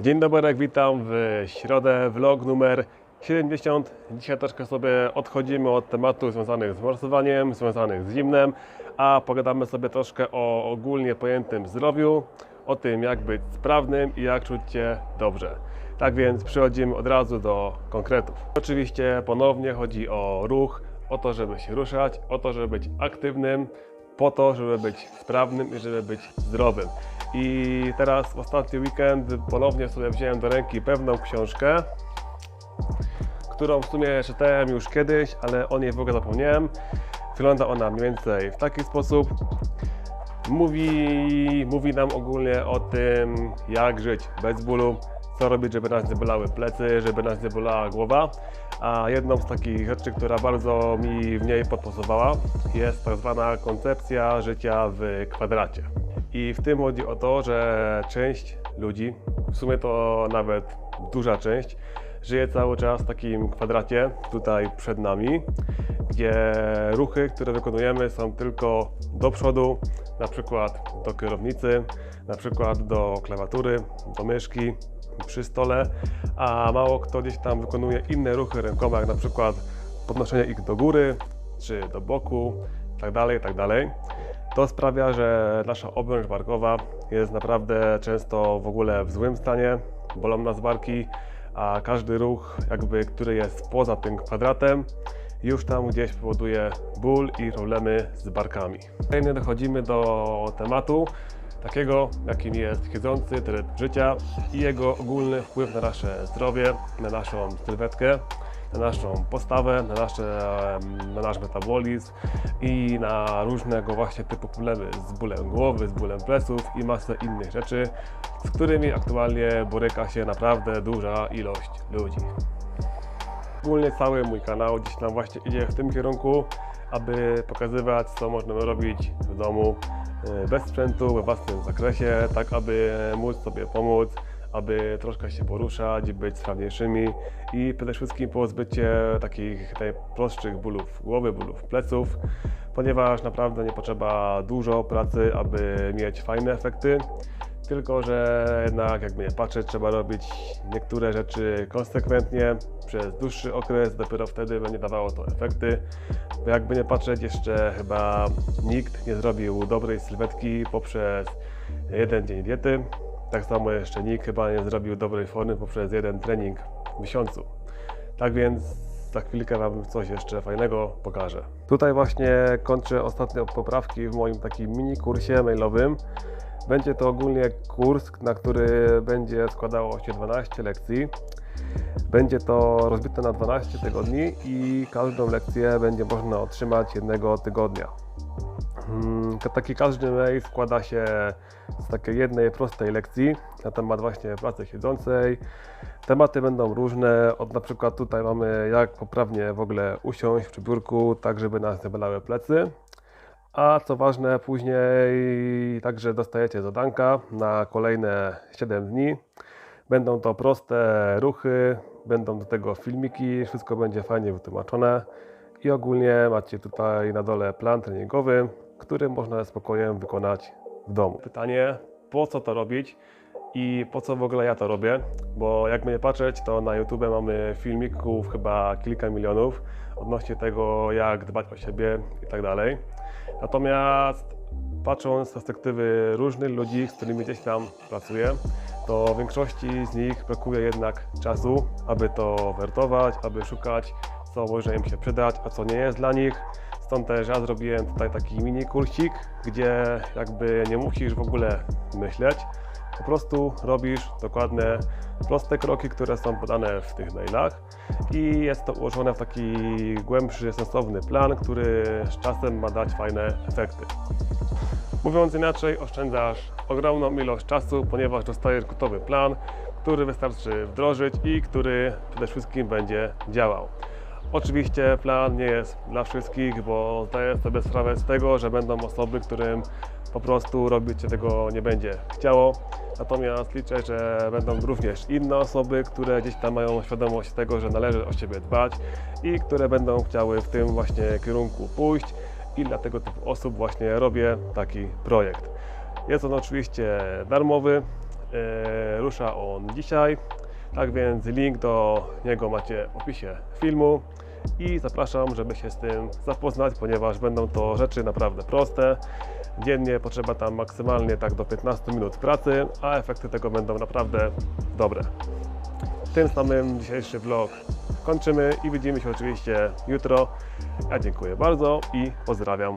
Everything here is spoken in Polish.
Dzień dobry, witam w środę, vlog numer 70. Dzisiaj troszkę sobie odchodzimy od tematów związanych z morsowaniem, związanych z zimnem, a pogadamy sobie troszkę o ogólnie pojętym zdrowiu, o tym jak być sprawnym i jak czuć się dobrze. Tak więc przechodzimy od razu do konkretów. Oczywiście ponownie chodzi o ruch, o to, żeby się ruszać, o to, żeby być aktywnym, po to, żeby być sprawnym i żeby być zdrowym. I teraz w ostatni weekend ponownie sobie wziąłem do ręki pewną książkę, którą w sumie czytałem już kiedyś, ale o niej w ogóle zapomniałem. Wygląda ona mniej więcej w taki sposób. Mówi, mówi nam ogólnie o tym, jak żyć bez bólu, co robić, żeby nas nie bolały plecy, żeby nas nie bolała głowa. A jedną z takich rzeczy, która bardzo mi w niej podpasowała, jest tak zwana koncepcja życia w kwadracie. I w tym chodzi o to, że część ludzi, w sumie to nawet duża część, żyje cały czas w takim kwadracie tutaj przed nami, gdzie ruchy, które wykonujemy są tylko do przodu, na przykład do kierownicy, na przykład do klawiatury, do myszki, przy stole, a mało kto gdzieś tam wykonuje inne ruchy rękoma, jak na przykład podnoszenie ich do góry, czy do boku, tak dalej, tak dalej. To sprawia, że nasza obręcz barkowa jest naprawdę często w ogóle w złym stanie, bolą nas barki, a każdy ruch, jakby, który jest poza tym kwadratem, już tam gdzieś powoduje ból i problemy z barkami. Kolejnie dochodzimy do tematu takiego, jakim jest siedzący tryb życia i jego ogólny wpływ na nasze zdrowie, na naszą sylwetkę, na naszą postawę, na, nasze, na nasz metabolizm i na różnego właśnie typu problemy z bólem głowy, z bólem pleców i masę innych rzeczy, z którymi aktualnie boryka się naprawdę duża ilość ludzi. Ogólnie cały mój kanał gdzieś tam właśnie idzie w tym kierunku, aby pokazywać, co możemy robić w domu bez sprzętu, we własnym zakresie, tak aby móc sobie pomóc, aby troszkę się poruszać, być sprawniejszymi i przede wszystkim pozbyć się takich najprostszych bólów głowy, bólów pleców, ponieważ naprawdę nie potrzeba dużo pracy, aby mieć fajne efekty. Tylko, że jednak jakby nie patrzeć, trzeba robić niektóre rzeczy konsekwentnie przez dłuższy okres, dopiero wtedy będzie dawało to efekty. Bo jakby nie patrzeć, jeszcze chyba nikt nie zrobił dobrej sylwetki poprzez jeden dzień diety. Tak samo jeszcze nikt chyba nie zrobił dobrej formy poprzez jeden trening w miesiącu. Tak więc za chwilkę Wam coś jeszcze fajnego pokażę. Tutaj właśnie kończę ostatnie poprawki w moim takim mini kursie mailowym. Będzie to ogólnie kurs, na który będzie składało się 12 lekcji. Będzie to rozbite na 12 tygodni i każdą lekcję będzie można otrzymać jednego tygodnia. Mm, Taki każdy mail składa się z takiej jednej prostej lekcji na temat właśnie pracy siedzącej. Tematy będą różne, od na przykład tutaj mamy jak poprawnie w ogóle usiąść przy biurku, tak żeby nas nie bolały plecy. A co ważne, później także dostajecie zadanka na kolejne 7 dni. Będą to proste ruchy, będą do tego filmiki, wszystko będzie fajnie wytłumaczone. I ogólnie macie tutaj na dole plan treningowy, który można ze spokojem wykonać w domu. Pytanie, po co to robić i po co w ogóle ja to robię? Bo jakby nie patrzeć, to na YouTube mamy filmików chyba kilka milionów odnośnie tego, jak dbać o siebie i tak dalej. Natomiast patrząc z perspektywy różnych ludzi, z którymi gdzieś tam pracuję, to większości z nich brakuje jednak czasu, aby to wertować, aby szukać, co może im się przydać, a co nie jest dla nich. Stąd też ja zrobiłem tutaj taki mini kursik, gdzie jakby nie musisz w ogóle myśleć, po prostu robisz dokładne, proste kroki, które są podane w tych mailach i jest to ułożone w taki głębszy, sensowny plan, który z czasem ma dać fajne efekty. Mówiąc inaczej, oszczędzasz ogromną ilość czasu, ponieważ dostajesz gotowy plan, który wystarczy wdrożyć i który przede wszystkim będzie działał. Oczywiście plan nie jest dla wszystkich, bo zdaję sobie sprawę z tego, że będą osoby, którym po prostu robić się tego nie będzie chciało. Natomiast liczę, że będą również inne osoby, które gdzieś tam mają świadomość tego, że należy o siebie dbać i które będą chciały w tym właśnie kierunku pójść i dla tego typu osób właśnie robię taki projekt. Jest on oczywiście darmowy, E, rusza on dzisiaj, tak więc link do niego macie w opisie filmu i zapraszam, żeby się z tym zapoznać, ponieważ będą to rzeczy naprawdę proste. Dziennie potrzeba tam maksymalnie tak do 15 minut pracy, a efekty tego będą naprawdę dobre. Tym samym dzisiejszy vlog kończymy i widzimy się oczywiście jutro. Ja dziękuję bardzo i pozdrawiam.